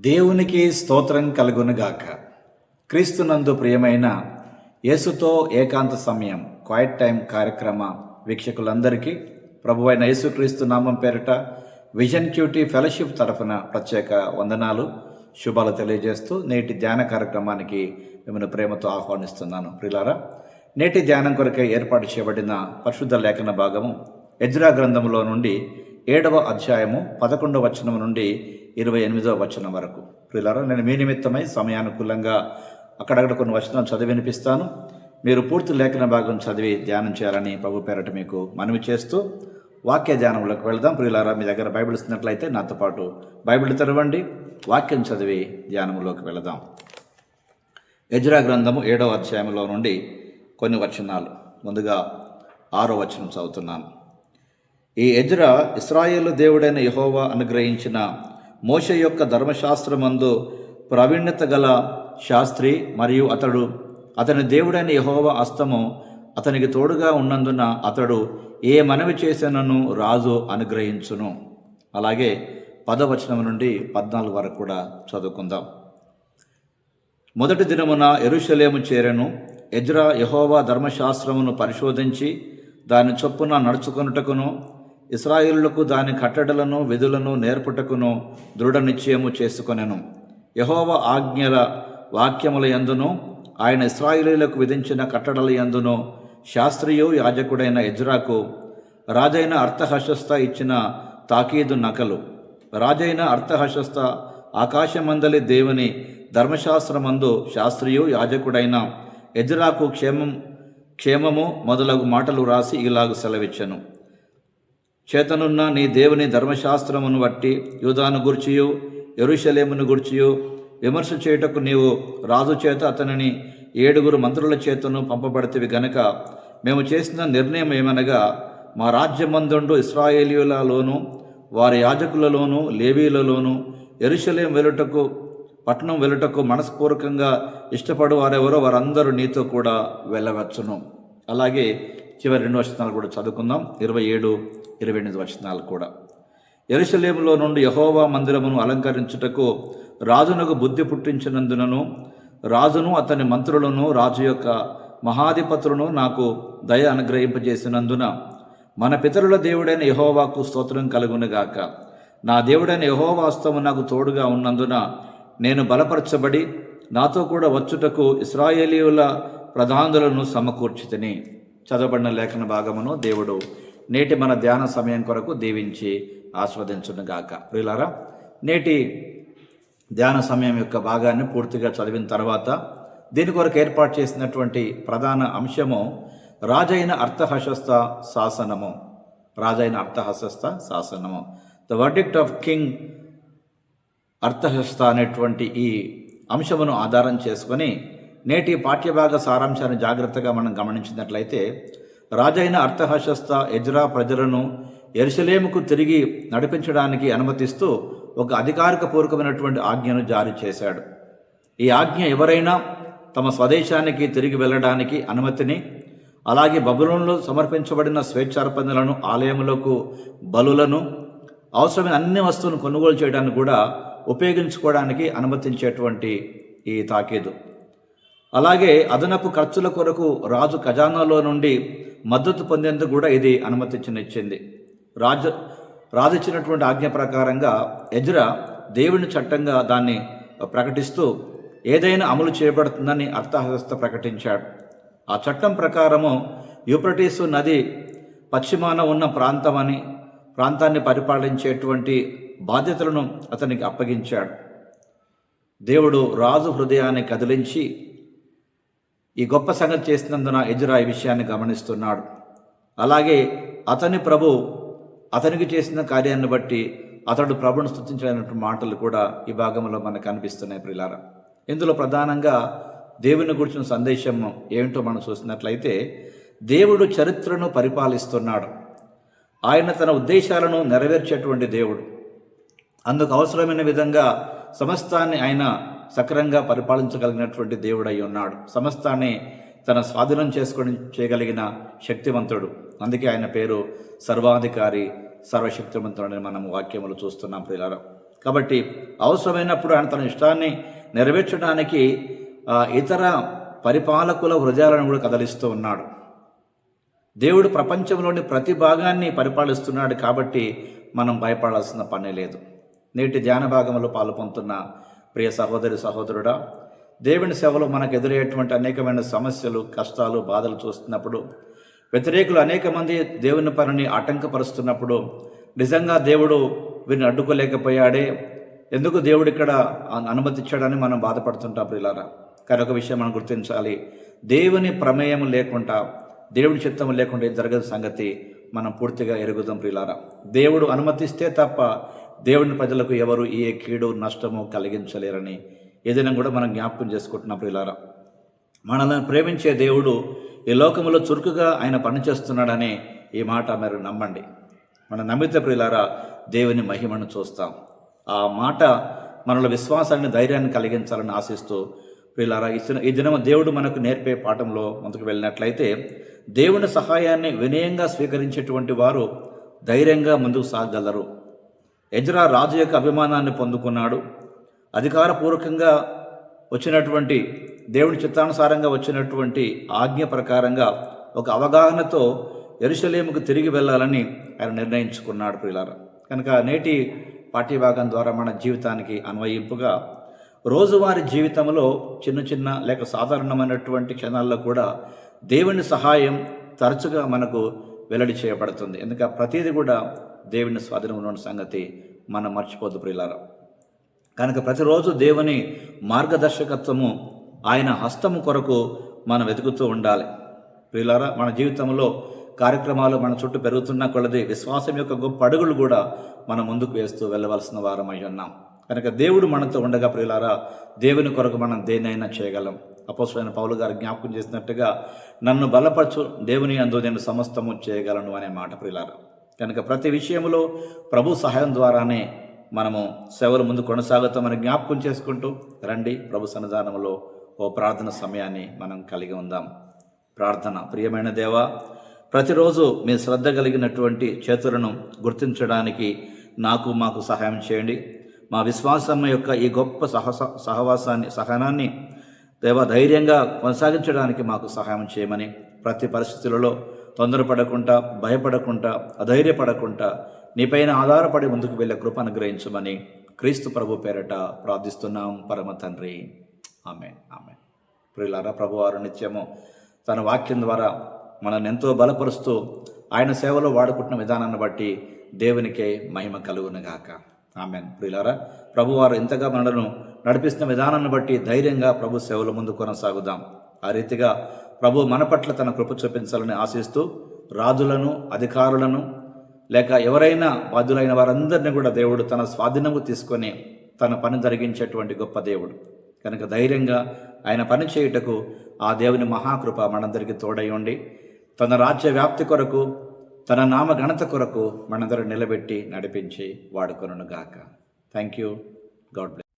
దేవునికి స్తోత్రం కలుగునుగాక. క్రీస్తునందు ప్రియమైన యేసుతో ఏకాంత సమయం క్వైట్ టైం కార్యక్రమ వీక్షకులందరికీ ప్రభు అయిన యేసుక్రీస్తు నామం పేరిట విజన్ క్యూటీ ఫెలోషిప్ తరఫున ప్రత్యేక వందనాలు శుభాలు తెలియజేస్తూ నేటి ధ్యాన కార్యక్రమానికి మిమ్మల్ని ప్రేమతో ఆహ్వానిస్తున్నాను. ప్రిలారా నేటి ధ్యానం కొరకై ఏర్పాటు చేయబడిన పరిశుద్ధ లేఖన భాగము ఎజ్రా గ్రంథంలో నుండి ఏడవ అధ్యాయము పదకొండవ వచనం నుండి ఇరవై ఎనిమిదవ వచనం వరకు. ప్రిలారా నేను మీ నిమిత్తమై సమయానుకూలంగా అక్కడక్కడ కొన్ని వచనాలు చదివి వినిపిస్తాను. మీరు పూర్తి లేఖన భాగం చదివి ధ్యానం చేయాలని ప్రభు పేరట మీకు మనవి చేస్తూ వాక్య ధ్యానంలోకి వెళ్దాం. ప్రియులారా మీ దగ్గర బైబిల్ ఇస్తున్నట్లయితే నాతో పాటు బైబిల్ తెరవండి. వాక్యం చదివి ధ్యానంలోకి వెళదాం. ఎజ్రా గ్రంథము ఏడవ అధ్యాయంలో నుండి కొన్ని వచనాలు. ముందుగా ఆరో వచనం చదువుతున్నాను. ఈ ఎజ్రా ఇస్రాయేల్ దేవుడైన యహోవా అనుగ్రహించిన మోష యొక్క ధర్మశాస్త్రమందు ప్రావీణ్యత గల శాస్త్రి మరియు అతడు అతని దేవుడైన యహోవ అస్తము అతనికి తోడుగా ఉన్నందున అతడు ఏ మనవి చేసినను రాజు అనుగ్రహించును. అలాగే పదవచనం నుండి పద్నాలుగు వరకు కూడా చదువుకుందాం. మొదటి దినమున ఎరుషలేము చేరెను. ఎజ్రా యహోవా ధర్మశాస్త్రమును పరిశోధించి దాని చొప్పున నడుచుకొనుటకును ఇస్రాయిలులకు దాని కట్టడలను విధులను నేర్పుటకును దృఢ నిశ్చయము చేసుకొనెను. యహోవ ఆజ్ఞల వాక్యముల ఎందును ఆయన ఇస్రాయిలీలకు విధించిన కట్టడల ఎందును శాస్త్రీయు యాజకుడైన ఎజ్రాకు రాజైన అర్థహశస్త ఇచ్చిన తాకీదు నకలు. రాజైన అర్థహశస్త ఆకాశమందలి దేవుని ధర్మశాస్త్రమందు శాస్త్రియు యాజకుడైన ఎజ్రాకు క్షేమం క్షేమము మొదలగు మాటలు రాసి ఇలాగు సెలవిచ్చను. చేతనున్న నీ దేవుని ధర్మశాస్త్రమును బట్టి యూదాను గుర్చియు ఎరుషలేమును గుర్చియు విమర్శ చేయుటకు నీవు రాజు చేత అతనిని ఏడుగురు మంత్రుల చేతను పంపబడితివి గనక మేము చేసిన నిర్ణయం ఏమనగా మా రాజ్యమందుండు ఇస్రాయేలీయులలోను వారి యాజకులలోను లేవీలలోను ఎరుషలేం వెలుటకు పట్టణం వెలుటకు మనస్పూర్వకంగా ఇష్టపడు వారెవరో వారందరూ నీతో కూడా వెళ్ళవచ్చును. అలాగే చివరి రెండు వచనాలు కూడా చదువుకుందాం. ఇరవై ఏడు ఇరవై ఎనిమిది వచనాలు కూడా. ఎరుసలేములో నుండి యహోవా మందిరమును అలంకరించుటకు రాజునకు బుద్ధి పుట్టించినందునను రాజును అతని మంత్రులను రాజు యొక్క మహాధిపతులను నాకు దయ అనుగ్రహింపజేసినందున మన పితరుల దేవుడైన యహోవాకు స్తోత్రం కలుగునుగాక. నా దేవుడైన యహోవాస్తవం నాకు తోడుగా ఉన్నందున నేను బలపరచబడి నాతో కూడా వచ్చుటకు ఇస్రాయేలీయుల ప్రధానులను సమకూర్చితిని. చదవబడిన లేఖన భాగమును దేవుడు నేటి మన ధ్యాన సమయం కొరకు దీవించి ఆస్వాదించునుగాక. ప్రియులారా నేటి ధ్యాన సమయం యొక్క భాగాన్ని పూర్తిగా చదివిన తర్వాత దీని కొరకు ఏర్పాటు చేసినటువంటి ప్రధాన అంశము రాజైన అర్థహశస్త శాసనము. రాజైన అర్థహశస్త శాసనము. ద వర్డిక్ట్ ఆఫ్ కింగ్ అర్థహస్త అనేటువంటి ఈ అంశమును ఆధారం చేసుకొని నేటి పాఠ్యభాగ సారాంశాన్ని జాగ్రత్తగా మనం గమనించినట్లయితే రాజైన అర్థహశస్త ఎజ్రా ప్రజలను ఎరుసలేముకు తిరిగి నడిపించడానికి అనుమతిస్తూ ఒక అధికారిక పూర్వకమైనటువంటి ఆజ్ఞను జారీ చేశాడు. ఈ ఆజ్ఞ ఎవరైనా తమ స్వదేశానికి తిరిగి వెళ్ళడానికి అనుమతిని అలాగే బబులంలో సమర్పించబడిన స్వేచ్ఛార్పణలను ఆలయములకు బలులను అవసరమైన అన్ని వస్తువులను కొనుగోలు చేయడానికి కూడా ఉపయోగించుకోవడానికి అనుమతించేటువంటి ఈ తాకీదు. అలాగే అదనపు ఖర్చుల కొరకు రాజు ఖజానాలో నుండి మద్దతు పొందేందుకు కూడా ఇది అనుమతించనిచ్చింది. రాజు రాజు ఇచ్చినటువంటి ఆజ్ఞ ప్రకారంగా ఎజ్రా దేవుని చట్టంగా దాన్ని ప్రకటిస్తూ ఏదైనా అమలు చేయబడుతుందని అర్థహస్త ప్రకటించాడు. ఆ చట్టం ప్రకారము యూప్రటీసు నది పశ్చిమాన ఉన్న ప్రాంతమని ప్రాంతాన్ని పరిపాలించేటువంటి బాధ్యతలను అతనికి అప్పగించాడు. దేవుడు రాజు హృదయాన్ని కదిలించి ఈ గొప్ప సంగతి చేసినందున ఎజురా ఈ విషయాన్ని గమనిస్తున్నాడు. అలాగే అతని ప్రభు అతనికి చేసిన కార్యాన్ని బట్టి అతడు ప్రభును స్థుతించలేనటువంటి మాటలు కూడా ఈ భాగంలో మనకు అనిపిస్తున్నాయి ప్రిలార ఇందులో ప్రధానంగా దేవుని గురించిన సందేశం ఏమిటో మనం చూసినట్లయితే దేవుడు చరిత్రను పరిపాలిస్తున్నాడు. ఆయన తన ఉద్దేశాలను నెరవేర్చేటువంటి దేవుడు. అందుకు అవసరమైన విధంగా సమస్తాన్ని ఆయన సక్రంగా పరిపాలించగలిగినటువంటి దేవుడై ఉన్నాడు. సమస్తాన్ని తన స్వాధీనం చేసుకొని చేయగలిగిన శక్తివంతుడు. అందుకే ఆయన పేరు సర్వాధికారి సర్వశక్తివంతుడని మనం వాక్యములు చూస్తున్నాం ప్రియులారా. కాబట్టి అవసరమైనప్పుడు ఆయన తన ఇష్టాన్ని నెరవేర్చడానికి ఇతర పరిపాలకుల హృదయాలను కూడా కదలిస్తూ ఉన్నాడు. దేవుడు ప్రపంచంలోని ప్రతి భాగాన్ని పరిపాలిస్తున్నాడు కాబట్టి మనం భయపడాల్సిన పని లేదు. నేటి ధ్యాన భాగంలో పాల్పొందుతున్న ప్రియ సహోదరి సహోదరుడా దేవుని సేవలో మనకు ఎదురయ్యేటువంటి అనేకమైన సమస్యలు కష్టాలు బాధలు చూస్తున్నప్పుడు వ్యతిరేకులు అనేక మంది దేవుని పనిని ఆటంకపరుస్తున్నప్పుడు నిజంగా దేవుడు వీరిని అడ్డుకోలేకపోయాడే ఎందుకు దేవుడు ఇక్కడ అనుమతించాడని మనం బాధపడుతుంటాం ప్రియులారా? కానీ ఒక విషయం మనం గుర్తించాలి. దేవుని ప్రమేయం లేకుండా దేవుని చిత్తం లేకుండా జరగని జరగదు సంగతి మనం పూర్తిగా ఎరుగుదాం ప్రియులారా. దేవుడు అనుమతిస్తే తప్ప దేవుని ప్రజలకు ఎవరు ఏ కీడు నష్టము కలిగించలేరని ఏదైనా కూడా మనం జ్ఞాపకం చేసుకుంటున్నాం ప్రియులారా. మనల్ని ప్రేమించే దేవుడు ఈ లోకములో చురుకుగా ఆయన పనిచేస్తున్నాడని ఈ మాట మీరు నమ్మండి. మన నమ్మితే ప్రియులారా దేవుని మహిమను చూస్తాం. ఆ మాట మనలో విశ్వాసాన్ని ధైర్యాన్ని కలిగించాలని ఆశిస్తూ ప్రియులారా ఈ ఈ దినం దేవుడు మనకు నేర్పే పాఠంలో ముందుకు వెళ్ళినట్లయితే దేవుని సహాయాన్ని వినయంగా స్వీకరించేటువంటి వారు ధైర్యంగా ముందుకు సాగగలరు ఎజ్రా రాజు యొక్క అభిమానాన్ని పొందుకున్నాడు. అధికారపూర్వకంగా వచ్చినటువంటి దేవుని చిత్తానుసారంగా వచ్చినటువంటి ఆజ్ఞ ప్రకారంగా ఒక అవగాహనతో ఎరుసలేముకు తిరిగి వెళ్ళాలని ఆయన నిర్ణయించుకున్నాడు ప్రియులారా. కనుక నేటి పాఠ్యభాగం ద్వారా మన జీవితానికి అన్వయింపుగా రోజువారీ జీవితంలో చిన్న చిన్న లేక సాధారణమైనటువంటి క్షణాల్లో కూడా దేవుని సహాయం తరచుగా మనకు వెల్లడి చేయబడుతుంది. ఎందుకంటే ప్రతిదీ కూడా దేవుని స్వాధీనం ఉన్న సంగతి మనం మర్చిపోద్దు ప్రియులారా. కనుక ప్రతిరోజు దేవుని మార్గదర్శకత్వము ఆయన హస్తము కొరకు మనం వెతుకుతూ ఉండాలి. ప్రియులారా మన జీవితంలో కార్యక్రమాలు మన చుట్టూ పెరుగుతున్న కొలది విశ్వాసం యొక్క గొప్ప అడుగులు కూడా మనం ముందుకు వేస్తూ వెళ్ళవలసిన వారమై ఉన్నాం. కనుక దేవుడు మనతో ఉండగా ప్రియులారా దేవుని కొరకు మనం దేనైనా చేయగలం. అపోసరైన పౌలు గారు జ్ఞాపకం చేసినట్టుగా నన్ను బలపరచు దేవుని అందు నేను సమస్తము చేయగలను అనే మాట ప్రియులారా. కనుక ప్రతి విషయంలో ప్రభు సహాయం ద్వారానే మనము సేవలు ముందు కొనసాగుతామని జ్ఞాపకం చేసుకుంటూ రండి ప్రభు సన్నిధానంలో ఓ ప్రార్థన సమయాన్ని మనం కలిగి ఉందాం. ప్రార్థన. ప్రియమైన దేవ ప్రతిరోజు మీ శ్రద్ధ కలిగినటువంటి చేతులను గుర్తించడానికి నాకు మాకు సహాయం చేయండి. మా విశ్వాసం యొక్క ఈ గొప్ప సహస సహవాసాన్ని సహనాన్ని దేవ ధైర్యంగా కొనసాగించడానికి మాకు సహాయం చేయమని ప్రతి పరిస్థితులలో తొందరపడకుండా భయపడకుండా అధైర్యపడకుండా నీపైన ఆధారపడి ముందుకు వెళ్ళే కృప అనుగ్రహించమని క్రీస్తు ప్రభు పేరట ప్రార్థిస్తున్నాం. పరమ తండ్రి. ఆమె ఆమె ప్రియులారా ప్రభువారు నిత్యము తన వాక్యం ద్వారా మనల్ని ఎంతో బలపరుస్తూ ఆయన సేవలో వాడుకుంటున్న విధానాన్ని బట్టి దేవునికే మహిమ కలుగునుగాక. ఆమెన్. ప్రియులారా ప్రభువారు ఎంతగా మనలను నడిపిస్తున్న విధానాన్ని బట్టి ధైర్యంగా ప్రభు సేవల ముందు కొనసాగుదాం. ఆ రీతిగా ప్రభు మన పట్ల తన కృప చూపించాలని ఆశిస్తూ రాజులను అధికారులను లేక ఎవరైనా బాధ్యులైన వారందరినీ కూడా దేవుడు తన స్వాధీనము తీసుకొని తన పని జరిగించేటువంటి గొప్ప దేవుడు. కనుక ధైర్యంగా ఆయన పని చేయుటకు ఆ దేవుని మహాకృప మనందరికీ తోడై ఉండి తన రాజ్య వ్యాప్తి కొరకు తన నామ ఘనత కొరకు మనందరూ నిలబెట్టి నడిపించి వాడుకొనుగాక. Thank you God bless